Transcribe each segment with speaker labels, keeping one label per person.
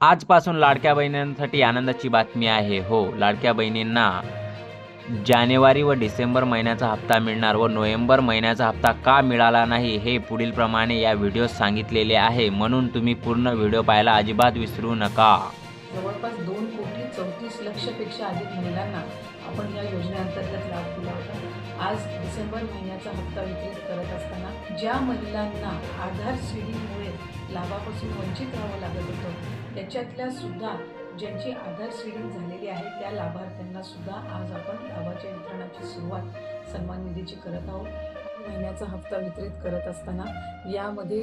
Speaker 1: आजपासून लाडक्या बहिणींसाठी आनंदाची बातमी आहे. हो लाडक्या बहिणींना जानेवारी व डिसेंबर महिन्याचा हप्ता मिळणार व नोव्हेंबर महिन्याचा हप्ता का मिळाला नाही हे पुढील प्रमाणे या व्हिडिओ सांगितलेले आहे. म्हणून तुम्ही पूर्ण व्हिडिओ पाहायला अजिबात विसरू नका.
Speaker 2: जवळपास दोन चौतीस लक्षपेक्षा अधिक महिलांना आपण या योजनेअंतर्गत लाभ दिला होता. आज डिसेंबर महिन्याचा हप्ता वितरित करत असताना ज्या महिलांना आधार सीडीमुळे लाभापासून वंचित राहावं लागत होतं त्याच्यातल्या सुद्धा ज्यांची आधार सीडिंग झालेली आहे त्या लाभार्थ्यांना सुद्धा आज आपण लाभाच्या वितरणाची सुरुवात सन्मान निधीची करत आहोत. महिन्याचा हप्ता वितरित करत असताना यामध्ये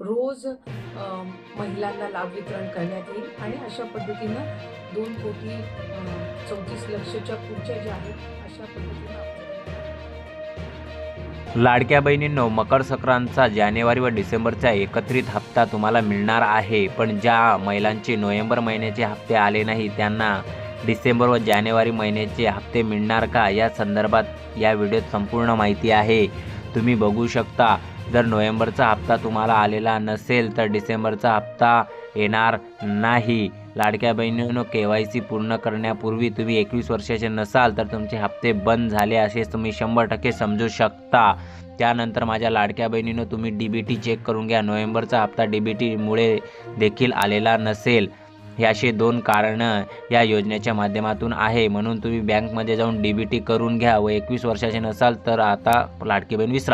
Speaker 2: रोज महिलांना लाभ वितरण करण्यात येईल आणि अशा पद्धतीनं दोन कोटी चौतीस लक्षच्या पुढच्या ज्या आहेत अशा पद्धतीनं
Speaker 1: लाडक्या बहिणींनो मकर संक्रांतचा जानेवारी व डिसेंबरचा एकत्रित हप्ता तुम्हाला मिळणार आहे. पण ज्या महिलांचे नोव्हेंबर महिन्याचे हप्ते आले नाही त्यांना डिसेंबर व जानेवारी महिन्याचे हप्ते मिळणार का? या संदर्भात या व्हिडिओत संपूर्ण माहिती आहे. तुम्ही बघू शकता. जर नोव्हेंबरचा हप्ता तुम्हाला आलेला नसेल तर डिसेंबरचा हप्ता येणार नाही. लाडक्या बहिणीनं के वाय सी पूर्ण करण्यापूर्वी तुम्ही एकवीस वर्षाचे नसाल तर तुमचे हप्ते बंद झाले असे तुम्ही शंभर टक्के समजू शकता. त्यानंतर माझ्या लाडक्या बहिणीनं तुम्ही डी बी टी चेक करून घ्या. नोव्हेंबरचा हप्ता डी बी टीमुळे देखील आलेला नसेल. हे असे दोन कारणं या योजनेच्या माध्यमातून आहे. म्हणून तुम्ही बँकमध्ये जाऊन डी बी टी करून घ्या व एकवीस वर्षाचे नसाल तर आता लाडकी बहीण विसरा.